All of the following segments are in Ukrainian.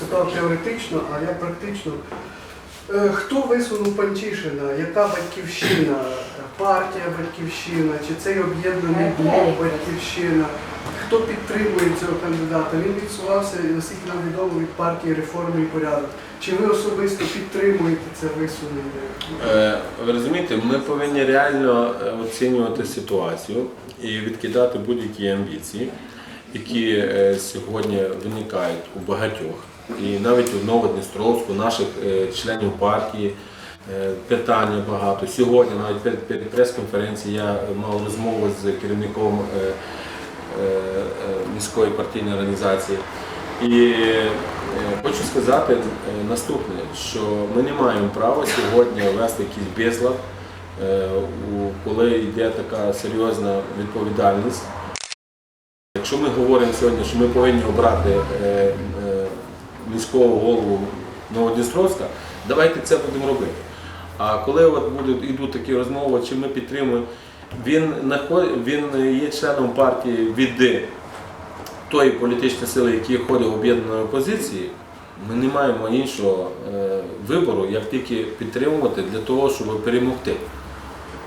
питав теоретично, а я практично. Е, Хто висунув Панчишина? Яка батьківщина? Партія Батьківщина? Чи цей об'єднаний блок Батьківщина? Хто підтримує цього кандидата? Він відсувався, наскільки нам відомо, від партії реформи і порядок. Чи ви особисто підтримуєте це висунення? Е, Ви розумієте, ми повинні реально е, оцінювати ситуацію і відкидати будь-які амбіції, які е, сьогодні виникають у багатьох. І навіть у Новодністровську, наших е, членів партії, е, питання багато. Сьогодні, навіть перед, перед прес-конференцією, я мав розмову з керівником міської партійної організації. І хочу сказати наступне, що ми не маємо права сьогодні вести якийсь безлад, коли йде така серйозна відповідальність. Якщо ми говоримо сьогодні, що ми повинні обрати е, е, міського голову Новодністровська, давайте це будемо робити. А коли от будуть йдуть такі розмови, чи ми підтримуємо, він, він є членом партії від тої політичної сили, які ходять в об'єднаної опозиції, ми не маємо іншого е, вибору, як тільки підтримувати для того, щоб перемогти.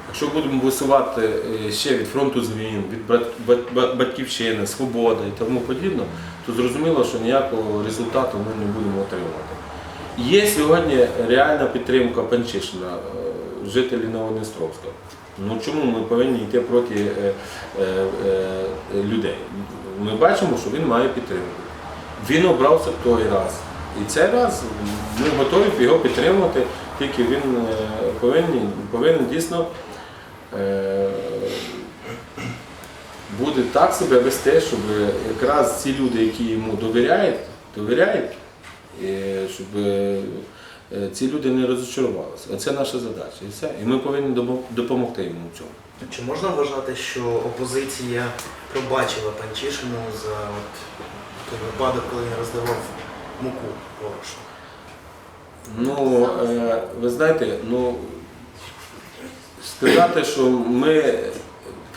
Якщо будемо висувати е, ще від фронту змін, від бат- бат- бат- батьківщини, свободи і тому подібне, то зрозуміло, що ніякого результату ми не будемо отримувати. Є сьогодні реальна підтримка Панчишина, е, жителів Новодністровська. Ну чому ми повинні йти проти е, е, е, людей? Ми бачимо, що він має підтримку. Він обрався в той раз. І цей раз ми готові його підтримувати, тільки він повинен, повинен дійсно буде так себе вести, щоб якраз ці люди, які йому довіряють, довіряють, е, щоб е, ці люди не розчарувалися. Оце наша задача. І все. І ми повинні допомогти йому в цьому. Чи можна вважати, що опозиція пробачила Панчишину за от той випадок, коли він роздавав муку борошно? Ну, е, ви знаєте, ну сказати, що ми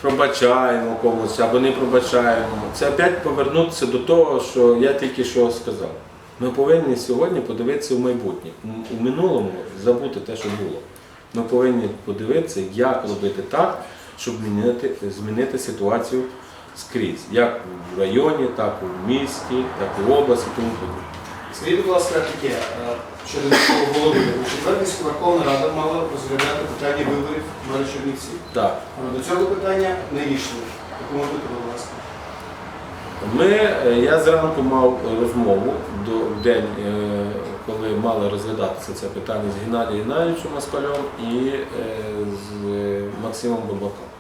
пробачаємо комусь або не пробачаємо, це опять повернутися до того, що я тільки що сказав. Ми повинні сьогодні подивитися в майбутнє. У минулому забути те, що було. Ми повинні подивитися, як робити так, щоб змінити, змінити ситуацію скрізь, як в районі, так і в місті, так і в області, тому подібне. Скажіть, будь ласка, таке, е, щодо міського голови. У четвер міська Верховна Рада мала розглядати питання виборів мера Чернівців. Так. Але до цього питання не рішили. Документуйте, будь ласка. Ми, е, я зранку мав розмову до, день, е, коли мали розглядатися це питання з Геннадієм Геннадійовичем Москальом і з Максимом Бабаком.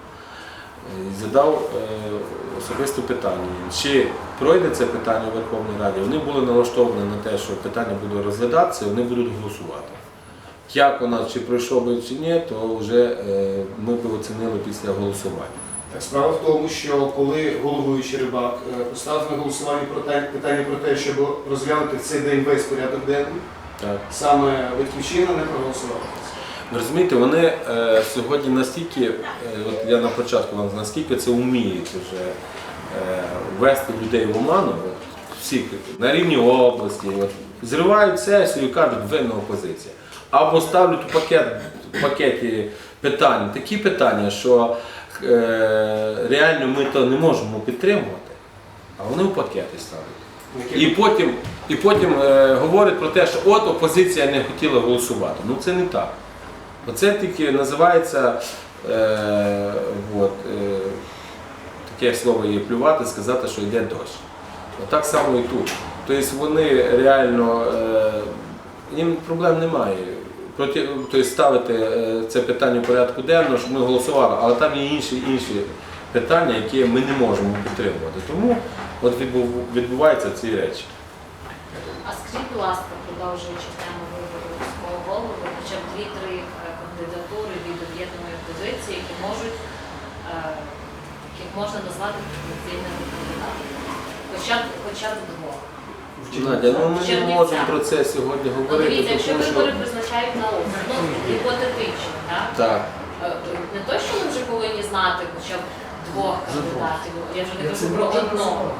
Задав е, особисте питання, чи пройде це питання у Верховній Раді. Вони були налаштовані на те, що питання буде розглядатися, вони будуть голосувати. Як вона, чи пройшов би чи ні, то вже е, ми б оцінили після голосування. Так, справа в тому, що коли головуючий рибак е, поставив на голосування про те- питання про те, щоб розглянути в цей день весь порядок денний, Так. саме Батьківщина не проголосувала. Розумієте, вони е, сьогодні настільки, е, от я на початку вам наскільки це вміють вже е, ввести людей в оману, от, всіх на рівні області, от, зривають сесію і кажуть, винна опозиція. Або ставлять у пакет, пакеті питань, такі питання, що е, реально ми то не можемо підтримувати, а вони в пакети ставлять. І потім, і потім е, говорять про те, що от опозиція не хотіла голосувати. Ну це не так. Оце тільки називається е, от, е, таке слово є плювати, сказати, що йде дощ. Отак само і тут. Тобто вони реально, е, їм проблем немає. Проти, тобто ставити е, це питання в порядку денного, щоб ми голосували, але там є інші, інші питання, які ми не можемо підтримувати. Тому от відбув- відбуваються ці речі. А скажіть, будь ласка, продовжуючи тему вибору міського голови, хоча б дві-три об'єднаної які можуть, е, яких можна назвати потенційними кандидатами. Хоча б, хоча б двох. Надя, ну ми не можемо про це сьогодні Ну, говорити. дивіться, якщо тому що- вибори призначають на осінь, ну, гіпотетично, так? Так. Е, Не то, що ми вже повинні знати хоча б двох кандидатів, я вже не кажу про одного.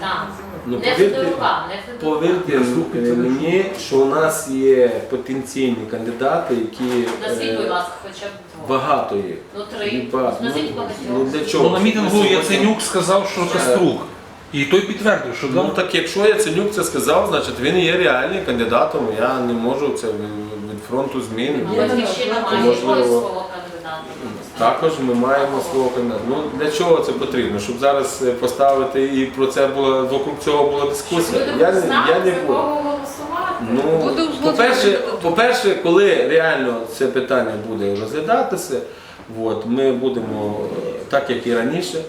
Так. Ну, Не повірте, Федорука, не Федорука. повірте е, мені, що у нас є потенційні кандидати, які Назвіть, будь е, ласка, хоча б двох. багато є. Ну, три. Назвіть Ну, багатьох. ну, для чого? Ну, на мітингу Яценюк сказав, що Каструк. І той підтвердив, що Ну да. так якщо Яценюк це сказав, значить він є реальним кандидатом. Я не можу це від від фронту змін. Ну, Батьківщина має Можливо. якогось свого кандидата. Також ми маємо свого кандидата. Ну для чого це потрібно? Щоб зараз е, поставити і про це було вокруг цього була дискусія. Я не я не буду. Ну, по-перше, по-перше, коли реально це питання буде розглядатися, от, ми будемо, е, так як і раніше,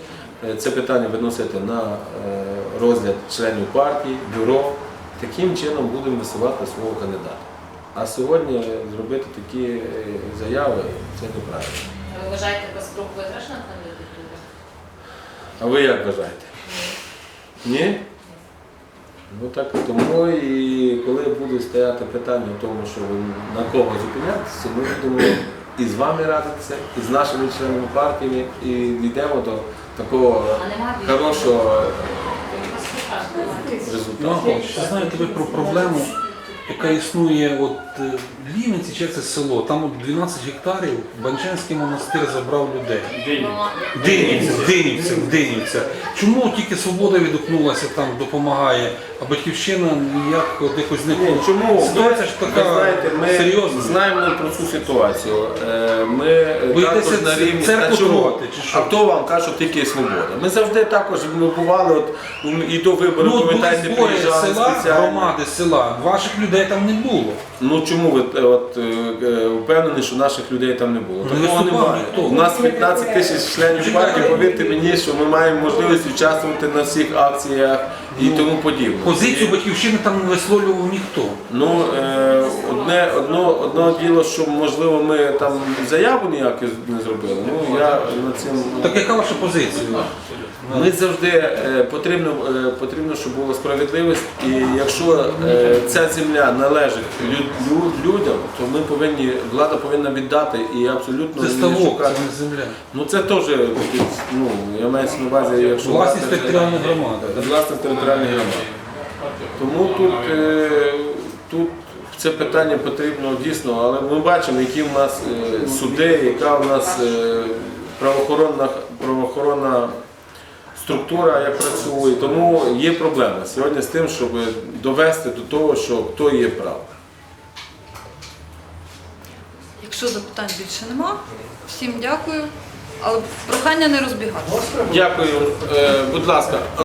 е, це питання виносити на розгляд членів партії, бюро. Таким чином будемо висувати свого кандидата. А сьогодні зробити такі заяви це неправильно. Вважаєте Каспрук виграшна кандидатура? А ви як вважаєте? Ні? Ну так тому і коли буде стояти питання в тому, що ви на кого зупинятися, ми будемо і з вами радитися, і з нашими членами партії, і йдемо до такого хорошого результату. Ну, ще знаєте ви про проблему, яка існує от е, Лівниці, чи як це село, там от 12 гектарів Банчанський монастир забрав людей. Динівця, Динівця, Динівця. Чому тільки свобода відгукнулася там, допомагає, а батьківщина ніяк якось не Ні, чому? Ситуація ж Ви знаєте, ми серйозна. знаємо про цю ситуацію. Е, Ми також на рівні церкву Та трогати, чи що? А хто вам каже, що тільки свобода? Ми завжди також ми бували от, і до виборів, Ну, от були пам'ятаєте, збори приїжджали села, спеціально. громади села, ваших людей там не було. Ну чому ви е, от, е, е, впевнені, що наших людей там не було? Ну, Такого виступав немає. ніхто. У нас 15 тисяч членів партії, повірте мені, що ми маємо можливість участвувати на всіх акціях і Ну, тому подібне. Позицію батьківщини там не висловлював ніхто. Ну, е, одне, одно, одно діло, що можливо ми там заяву ніяку не зробили. Ну я над цим. Так яка ваша позиція? Ми завжди е, потрібно, е, потрібно, щоб була справедливість, і якщо е, ця земля належить лю- лю- людям, то ми повинні, влада повинна віддати і абсолютно Це не ставок, це шукати. не земля. Ну це теж ну я маю на увазі, якщо Власність власне- територіальної громади. да? власне територіальної громади. Тому тут, тут це питання потрібно дійсно, але ми бачимо, які в нас суди, яка в нас правоохоронна, правоохоронна структура, як працює. Тому є проблема сьогодні з тим, щоб довести до того, що хто є прав. Якщо запитань більше нема, всім дякую. Але прохання не розбігатися. Дякую, Е, будь ласка.